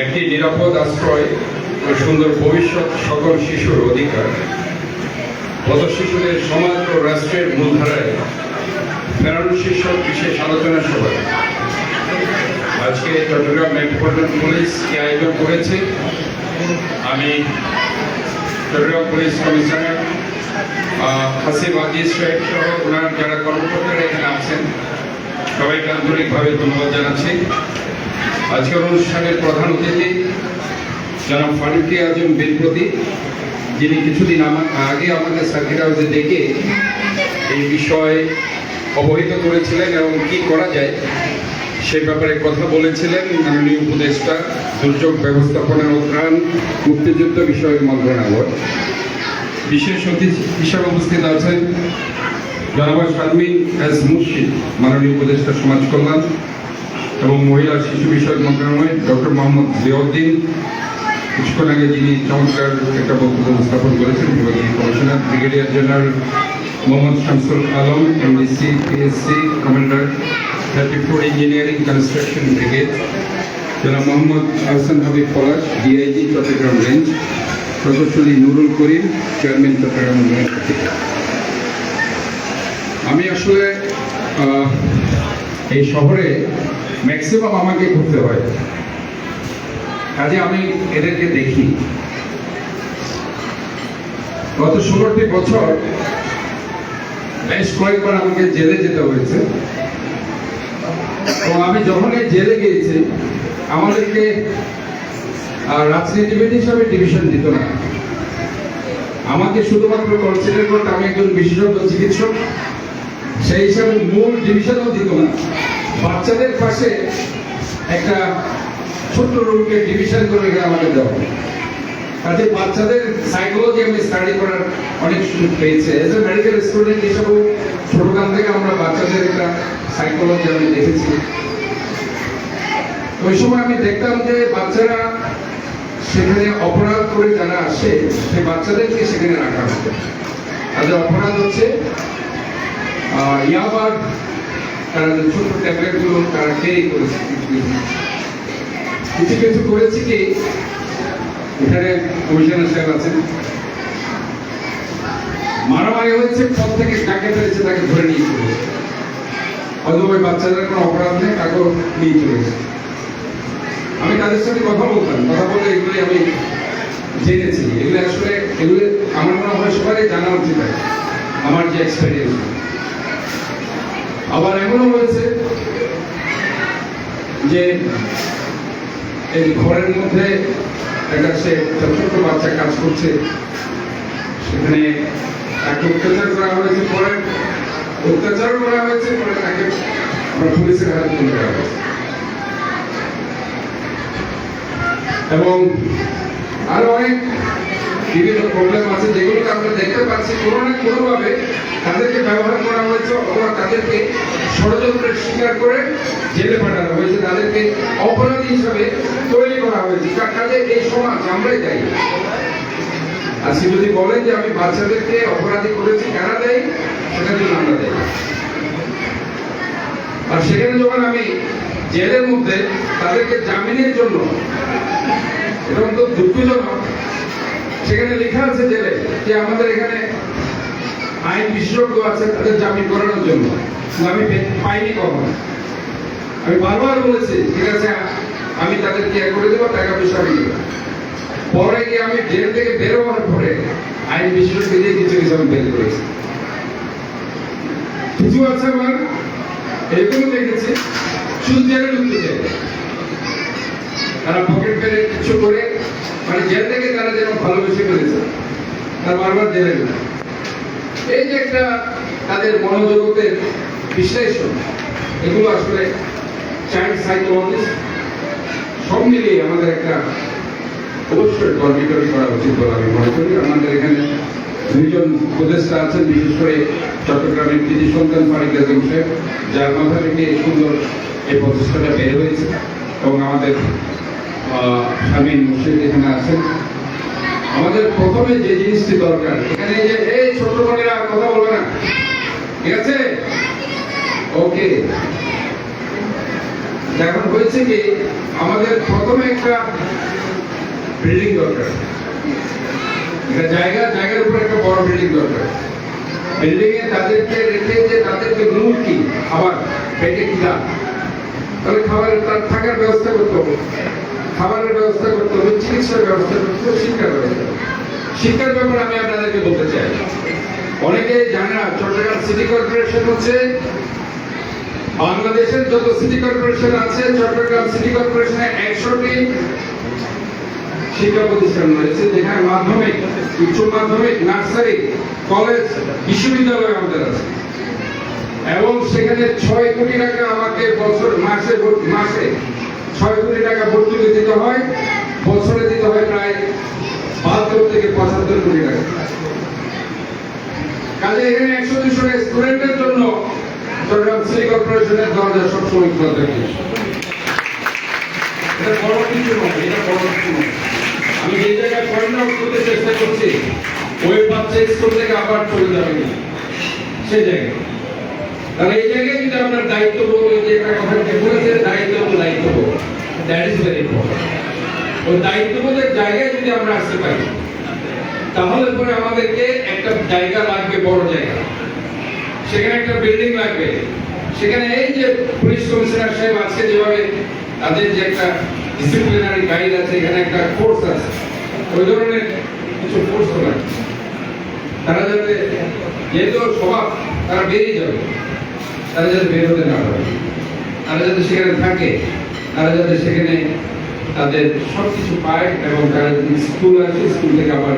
একটি নিরাপদ আশ্রয় ও সুন্দর ভবিষ্যৎ সকল শিশুর অধিকার। পদ শিশুদের সমাজ ও রাষ্ট্রের মূলধারায় ফেরানো শীর্ষক বিশেষ আলোচনা সভা আজকে চট্টগ্রাম মেট্রোপলিটন পুলিশ কি আয়োজন করেছে। আমি চট্টগ্রাম পুলিশ কমিশনার হাসিব আজিজ সাহেব সহ ওনার যারা কর্মকর্তারা এখানে আছেন, সবাইকে আন্তরিকভাবে ধন্যবাদ জানাচ্ছি। আজকের অনুষ্ঠানের প্রধান অতিথি জনাব ফারুকি আজম বীরপ্রতি যিনি কিছুদিন আগে আমাদের সার্কিট হাউসে ডেকে এই বিষয়ে অবহিত করেছিলেন এবং কি করা যায় সে ব্যাপারে কথা বলেছিলেন মাননীয় উপদেষ্টা, দুর্যোগ ব্যবস্থাপনা ও ত্রাণ, মুক্তিযুদ্ধ বিষয়ক মন্ত্রণালয়। বিশেষ অতিথি হিসাবে উপস্থিত আছেন জনাবা শারমিন এস মুর্শিদ, মাননীয় উপদেষ্টা সমাজ কল্যাণ এবং মহিলা শিশু বিষয়ক মন্ত্রণালয়, ডক্টর মোহাম্মদ জিয়াউদ্দিন। কিছুক্ষণ আগে যিনি চমৎকার একটা বক্তব্য উপস্থাপন করেছেন, বিভাগীয় commissioner, brigadier general Mohammad Shamsul Alam MDC PSC commander thirty four engineering construction brigade, জনাব মোহাম্মদ আহসান হাবিব পলাশ ডিআইজি চট্টগ্রাম রেঞ্জ। প্রকৌশলী নুরুল করিম চেয়ারম্যান চট্টগ্রাম ইউনিভার্সিটি আমি আসলে এই শহরে ম্যাক্সিমাম আমাকে ঘুরতে হয়। কাজে আমি এদেরকে দেখি। গত ষোলোটি বছর বেশ কয়েকবার আমাকে জেলে যেতে হয়েছে। এবং আমি যখনই জেলে গিয়েছি, আমাদেরকে আহ, রাজনীতিবিদ হিসাবে ডিভিশন দিত না। আমাকে শুধুমাত্র কনসিডার করতে আমি একজন বিশেষজ্ঞ চিকিৎসক সেই হিসাবে মূল ডিভিশনও দিত না। বাচ্চাদের পাশে একটা ছোট্ট রুমকে ডিভিশন করে আমাকে দেওয়া। কাজে বাচ্চাদের সাইকোলজি আমি স্টাডি করার অনেক সুযোগ পেয়েছে। এজ এ মেডিকেল স্টুডেন্ট হিসাবেও ছোটকাল থেকে আমরা বাচ্চাদের একটা সাইকোলজি আমি দেখেছি। ওই সময় আমি দেখতাম যে বাচ্চারা সেখানে অপরাধ করে যারা আসে, সেই বাচ্চাদেরকে সেখানে রাখা হতো তাদের অপরাধ হচ্ছে ইয়াবার, তারা যে ছোট ট্যাবলেটগুলো তারা করেছে। কিছু কিছু করেছে কি? এখানে কমিশনার সাহেব আছেন। মারামারি হয়েছে, পথ থেকে কাকে ফেলেছে তাকে ধরে নিয়ে চলেছে। অথবা বাচ্চাদের কোনো অপরাধ নেই, তাকেও নিয়ে চলেছে। আমি তাদের সাথে কথা বলতাম, কথা বলে এগুলি আমি জেনেছি। এগুলো আসলে, এগুলো আমার মনে হয় সবারই জানা উচিত আমার যে এক্সপেরিয়েন্স আবার এমনও হয়েছে যে এই ঘরের মধ্যে একটা সে ছোট ছোট বাচ্চা কাজ করছে, সেখানে তাকে অত্যাচার করা হয়েছে পরে অত্যাচার করা হয়েছে পরে তাকে পুলিশের হাতে তুলে দেওয়া হয়েছে। এবং আরও অনেক বিভিন্ন প্রবলেম আছে, যেগুলোকে আমরা দেখতে পাচ্ছি। কোনো না কোনোভাবে তাদেরকে ব্যবহার করা হয়েছে অথবা তাদেরকে ষড়যন্ত্রের শিকার করে জেলে পাঠানো হয়েছে, তাদেরকে অপরাধী হিসাবে তৈরি করা হয়েছে। কা- কাজে এই সমাজ, আমরাই দায়ী। আজকে যদি বলেন যে আমি বাচ্চাদেরকে অপরাধী করেছি, কারা দেয়? সেটার জন্য আমরা দেয় আর সেখানে যখন আমি জেলের মধ্যে তাদেরকে জামিনের জন্য এটা তো দুঃখজনক সেখানে লেখা আছে জেলে যে আমাদের এখানে আইন বিশেষজ্ঞ আছে, তাদের জামিন করানোর জন্য। আমি পাইনি কখন। আমি বারবার বলেছি, ঠিক আছে, আমি তাদেরকে ইয়ে করে দেবো, টাকা পয়সা আমি পরে গিয়ে আমি জেল থেকে বের হওয়ার পরে আইন বিশেষজ্ঞ দিয়ে কিছু কিছু আমি বের করেছি। কিছু আছে আমার, এরকমও দেখেছি। শুধু জেলে ঢুকতে চাই তারা পকেট পেরে কিছু করে মানে জেল থেকে তারা যেন ভালোবেসে ফেলেছে। তারা বারবার জেলে ঢুকে এই যে একটা তাদের মনোজগতের বিশ্লেষণ, এগুলো আসলে চাইল্ড সাইকোলজিস্ট সব মিলিয়ে আমাদের একটা অবশ্যই কর্মীটরি করা উচিত বলে আমি মনে করি। আমাদের এখানে দুইজন উপদেষ্টা আছেন, বিশেষ করে চট্টগ্রামের কৃতি সন্তান ফারিক আজম সাহেব, যার থেকে সুন্দর এই প্রচেষ্টাটা বের হয়েছে এবং আমাদের শামীম মুর্শিদ এখানে আছেন। আমাদের প্রথমে যে জিনিসটি দরকার, এখানে যে, এই ছোট বোনেরা কথা বলবে না। ঠিক আছে? ওকে। এখন হয়েছে কি, আমাদের প্রথমে একটা বিল্ডিং দরকার। একটা জায়গা, জায়গার উপর একটা বড় বিল্ডিং দরকার। বিল্ডিং এ তাদেরকে রেখে যে তাদেরকে মূল কি? খাবার, পেটে দাম? তাহলে খাবার তার থাকার ব্যবস্থা করতে হবে। খাবারের ব্যবস্থা করতে হবে, চিকিৎসার ব্যবস্থা করতে হবে, শিক্ষার ব্যবস্থা শিক্ষার ব্যাপারে আমি আপনাদেরকে বলতে চাই। অনেকে জানে না, চট্টগ্রাম সিটি কর্পোরেশন হচ্ছে বাংলাদেশের যত সিটি কর্পোরেশন আছে, চট্টগ্রাম সিটি কর্পোরেশনে একশোটি শিক্ষা প্রতিষ্ঠান রয়েছে, যেখানে মাধ্যমিক, উচ্চ মাধ্যমিক, নার্সারি, কলেজ, বিশ্ববিদ্যালয় আমাদের আছে। এবং সেখানে ছয় কোটি টাকা আমাকে বছর, মাসে মাসে ছয় কোটি টাকা ভর্তুকি দিতে হয়, বছরে দিতে হয় প্রায় বাহাত্তর থেকে পঁচাত্তর কোটি টাকা। কাজে এখানে একশো দুশো স্টুডেন্টের জন্য চট্টগ্রাম সিটি কর্পোরেশনের দরজা সবসময় খোলা থাকে। এটা বড় কিছু নয়, এটা বড় কিছু নয়। আমি যে জায়গায় করতে চেষ্টা করছি, ওই বাচ্চা স্কুল থেকে আবার চলে যাবে না সে জায়গায়। তাহলে এই জায়গায় যদি আপনার দায়িত্ব ওই যে একটা কথা বলেছে, দায়িত্ব দায়িত্ব দ্যাট ইজ ভেরি ইম্পর্টেন্ট ওই দায়িত্ববোধের জায়গায় যদি আমরা আসতে পারি, তাহলে পরে আমাদেরকে একটা জায়গা লাগবে, বড় জায়গা। সেখানে একটা বিল্ডিং লাগবে। সেখানে এই যে পুলিশ কমিশনার সাহেব আজকে যেভাবে তাদের যে একটা ডিসিপ্লিনারি গাইড আছে, এখানে একটা ফোর্স আছে। ওই ধরনের কিছু ফোর্স লাগবে তারা যাতে, যেহেতু স্বভাব তারা বেরিয়ে যাবে। তারা যাতে বের হতে না পারে। তারা যাতে সেখানে থাকে। তারা যাতে সেখানে তাদের সব কিছু পায় এবং তারা যদি স্কুল আছে স্কুল থেকে আবার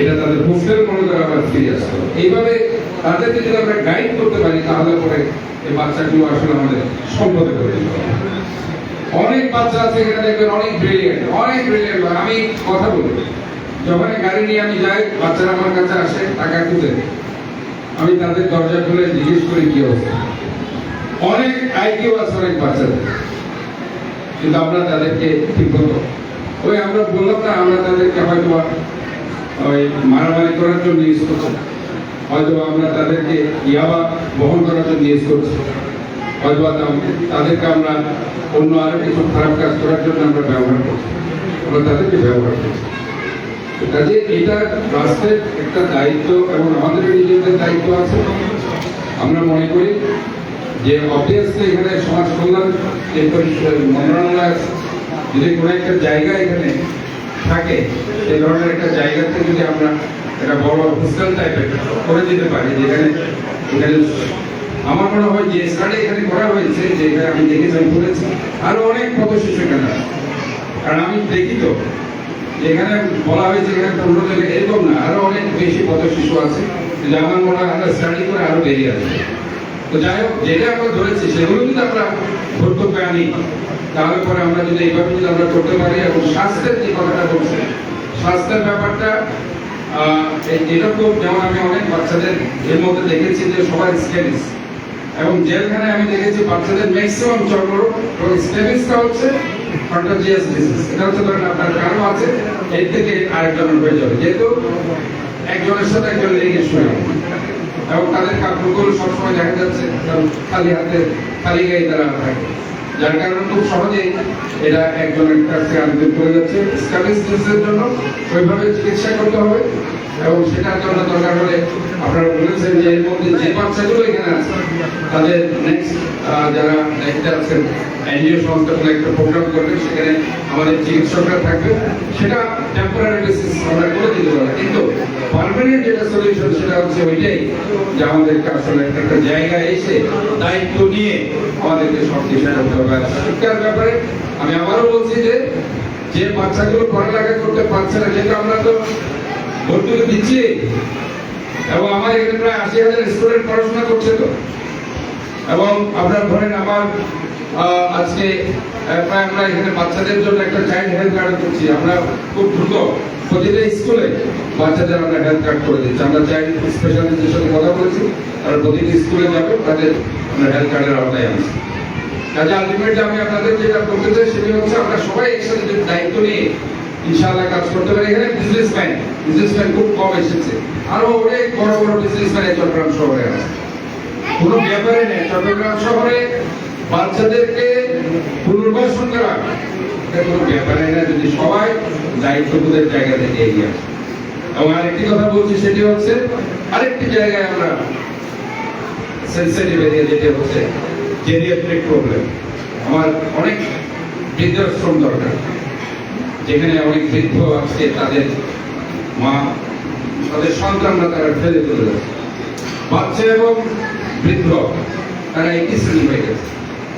এটা তাদের হোস্টেল মনে করে আবার ফিরে আসতে এইভাবে তাদেরকে যদি আমরা গাইড করতে পারি, তাহলে পরে এই বাচ্চাগুলো আসলে আমাদের সম্পদে করে অনেক বাচ্চা আছে, এখানে দেখবেন অনেক ব্রিলিয়েন্ট অনেক ব্রিলিয়েন্ট আমি কথা বলি, যখন গাড়ি নিয়ে আমি যাই, বাচ্চারা আমার কাছে আসে, টাকা খুঁজে আমি তাদের দরজা খুলে জিজ্ঞেস করি, কি অবস্থা? অনেক আইকিউ আছে, অনেক বাচ্চাদের। কিন্তু আমরা তাদেরকে ঠিক মতো ওই আমরা বললাম না, আমরা তাদেরকে হয়তো ওই মারামারি করার জন্য ইউজ করছি হয়তো আমরা তাদেরকে ইয়াবা বহন করার জন্য ইউজ করছি। হয়তো তাদেরকে আমরা অন্য আরও কিছু খারাপ কাজ করার জন্য আমরা ব্যবহার করছি। আমরা তাদেরকে ব্যবহার করছি। কাজে এটা রাষ্ট্রের একটা দায়িত্ব এবং আমাদের নিজেদের দায়িত্ব আছে। আমরা মনে করি যে অবভিয়াসলি এখানে সমাজ কল্যাণ যে মন্ত্রণালয় যদি কোনো একটা জায়গা এখানে থাকে, সেই ধরনের একটা জায়গাতে যদি আমরা একটা বড় হোস্টেল টাইপের করে দিতে পারি, যেখানে এখানে আমার মনে হয় যে স্টাডি এখানে করা হয়েছে যে এখানে আমি দেখেছি, আমি করেছি আরও অনেক পথ শিশু এখানে। কারণ আমি দেখি তো এখানে বলা হয়েছে এখানে পনেরো থেকে এরকম না, আরও অনেক বেশি পথ শিশু আছে যে আমার মনে হয় আমরা স্টাডি করে আরও বেরিয়ে আসবে তো যাই হোক, যেটা আমরা ধরেছি, সেগুলো যদি আমরা কর্তব্যে আনি তাহলে পরে আমরা যদি এইভাবে যদি আমরা করতে পারি এবং স্বাস্থ্যের যে কথাটা বলছে, স্বাস্থ্যের ব্যাপারটা এরকম যেমন আমি অনেক বাচ্চাদের এর মধ্যে দেখেছি যে সবাই স্কেলিস এবং জেলখানে আমি দেখেছি বাচ্চাদের ম্যাক্সিমাম এবং স্কেলিসটা হচ্ছে কন্টাজিয়াস ডিজিজ এটা হচ্ছে ধরেন আপনার কারও আছে, এর থেকে আরেকজনের হয়ে যাবে। যেহেতু একজনের সাথে একজন লেগে শুয়ে। এবং তাদের কাপড়গুলো সবসময় দেখা যাচ্ছে খালি হাতে, খালি গায়ে তারা থাকে যার কারণে খুব সহজেই এটা একজনের কাছ থেকে করে যাচ্ছে। জন্য ওইভাবে চিকিৎসা করতে হবে। এবং সেটার জন্য দরকার হলে আপনারা বলেছেন যে এর মধ্যে যে বাচ্চাগুলো এখানে আছে, তাদের নেক্সট যারা দায়িত্বে আছেন, এনজিও একটা প্রোগ্রাম করবে সেখানে আমাদের চিকিৎসকরা থাকবে। সেটা টেম্পোরারি বেসিস আমরা করে দিতে পারব। কিন্তু পারমানেন্ট যেটা সলিউশন সেটা হচ্ছে ওইটাই যে আসলে একটা জায়গায় এসে দায়িত্ব নিয়ে আমাদেরকে সব কিছু করতে হবে। শিক্ষার ব্যাপারে আমি আবারও বলছি যে যে বাচ্চাগুলো পড়ালেখা করতে পারছে না যেটা আমরা তো ভর্তুকি দিচ্ছি। এবং আমার এখানে প্রায় আশি হাজার স্টুডেন্ট পড়াশোনা করছে তো। এবং আপনার ধরেন আমার আজকে প্রায় আমরা এখানে বাচ্চাদের জন্য একটা চাইল্ড হেলথ কার্ড করছি। আমরা খুব দ্রুত প্রতিটা স্কুলে বাচ্চাদের আমরা হেলথ কার্ড করে দিচ্ছি। আমরা চাইল্ড স্পেশালিস্টের সাথে কথা বলেছি। তারা প্রতিটি স্কুলে যাবে, তাদের আমরা হেলথ কার্ডের আওতায় আনছি। কাজে আলটিমেটলি আমি আপনাদের যেটা করতে চাই সেটা হচ্ছে, আমরা সবাই একসাথে দায়িত্ব নিয়ে ইনশাআল্লাহ কাজ করতে পারি। এখানে বিজনেসম্যান বিজনেসম্যান খুব কম এসেছে। আরও অনেক বড় বড় বিজনেসম্যান এই চট্টগ্রাম শহরে আছে। কোনো ব্যাপারে নেই। চট্টগ্রাম শহরে বাচ্চাদেরকে পুনর্বাসন করা এটা কোনো ব্যাপারে না। যদি সবাই দায়িত্ববোধের জায়গা থেকে এগিয়ে আসে। এবং আরেকটি কথা বলছি, সেটি হচ্ছে আরেকটি জায়গায় আমরা সেন্সিটিভ এরিয়া যেটি হচ্ছে জেরিয়াট্রিক প্রবলেম আমার অনেক বৃদ্ধাশ্রম দরকার। যেখানে অনেক বৃদ্ধ আজকে তাদের মা তাদের সন্তানরা তারা ফেলে চলে যাচ্ছে। বাচ্চা এবং বৃদ্ধ তারা একই শ্রেণি হয়ে গেছে।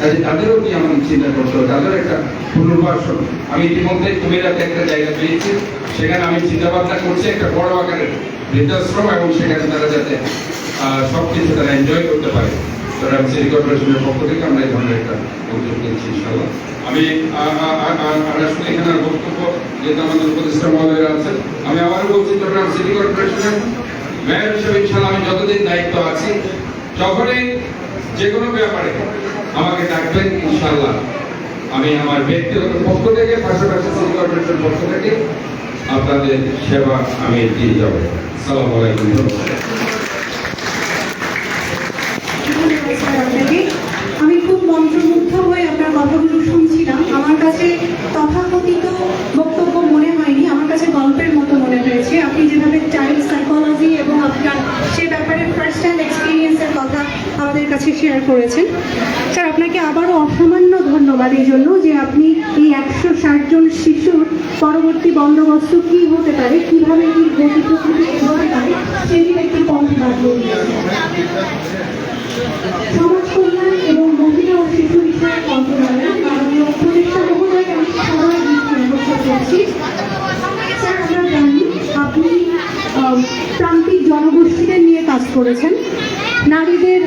কাজে তাদেরও কি আমাদের চিন্তা করতে হবে? তাদের একটা পুনর্বাসন। আমি ইতিমধ্যে কুমিরাতে একটা জায়গা পেয়েছি সেখানে আমি চিন্তা ভাবনা করছি একটা বড় আকারের বৃদ্ধাশ্রম এবং সেখানে তারা যাতে আহ, সবকিছু তারা এনজয় করতে পারে। আমি যতদিন দায়িত্ব আছি, যখনই যে কোনো ব্যাপারে আমাকে ডাকবেন ইনশাল্লাহ আমি আমার ব্যক্তিগত পক্ষ থেকে, পাশাপাশি সিটি কর্পোরেশন পক্ষ থেকে আপনাদের সেবা আমি দিয়ে যাব। সালাম ধন্যবাদ। ধন্যবাদ স্যার আপনাকে। আমি খুব মন্ত্রমুগ্ধ হয়ে আপনার কথাগুলো শুনছিলাম আমার কাছে তথাকথিত বক্তব্য মনে হয়নি আমার কাছে গল্পের মতো মনে হয়েছে আপনি যেভাবে চাইল্ড সাইকোলজি এবং আপনার সে ব্যাপারে ফার্স্ট হ্যান্ড এক্সপিরিয়েন্সের কথা আমাদের কাছে শেয়ার করেছেন স্যার, আপনাকে আবারও অসামান্য ধন্যবাদ এই জন্য যে আপনি এই একশো ষাট জন শিশুর পরবর্তী বন্দোবস্ত কি হতে পারে, কীভাবে কি গতি হতে পারে সমাজ এবং শিশু স্যার আপনি জনগোষ্ঠীদের নিয়ে কাজ করেছেন। নারীদের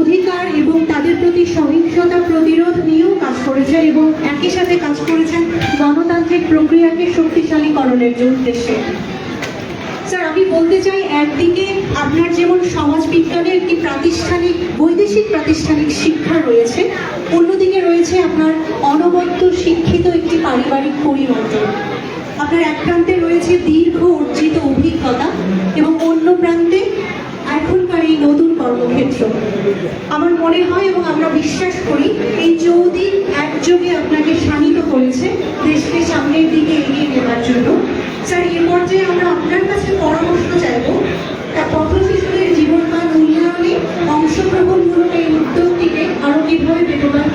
অধিকার এবং তাদের প্রতি সহিংসতা প্রতিরোধ নিয়েও কাজ করেছেন এবং একই সাথে কাজ করেছেন গণতান্ত্রিক প্রক্রিয়াকে শক্তিশালীকরণের উদ্দেশ্যে। স্যার, আমি বলতে চাই, একদিকে আপনার যেমন সমাজ বিজ্ঞানে একটি প্রাতিষ্ঠানিক, বৈদেশিক প্রাতিষ্ঠানিক শিক্ষা রয়েছে, অন্যদিকে রয়েছে আপনার অনবদ্য শিক্ষিত একটি পারিবারিক পরিবর্তন। আপনার এক প্রান্তে রয়েছে দীর্ঘ অর্জিত অভিজ্ঞতা এবং অন্য প্রান্তে এখনকার এই নতুন কর্মক্ষেত্র, আমার মনে হয় এবং আমরা বিশ্বাস করি, এই চৌদিন একযোগে আপনাকে শানিত করেছে, দেশকে সামনের দিকে এগিয়ে নেওয়ার জন্য। স্যার এই পর্যায়ে আমরা আপনার কাছে পরামর্শ চাইব পথ শিশুদের জীবনমান উন্নয়নে অংশগ্রহণমূলক এই উদ্যোগটিকে আরও কীভাবে বেগবান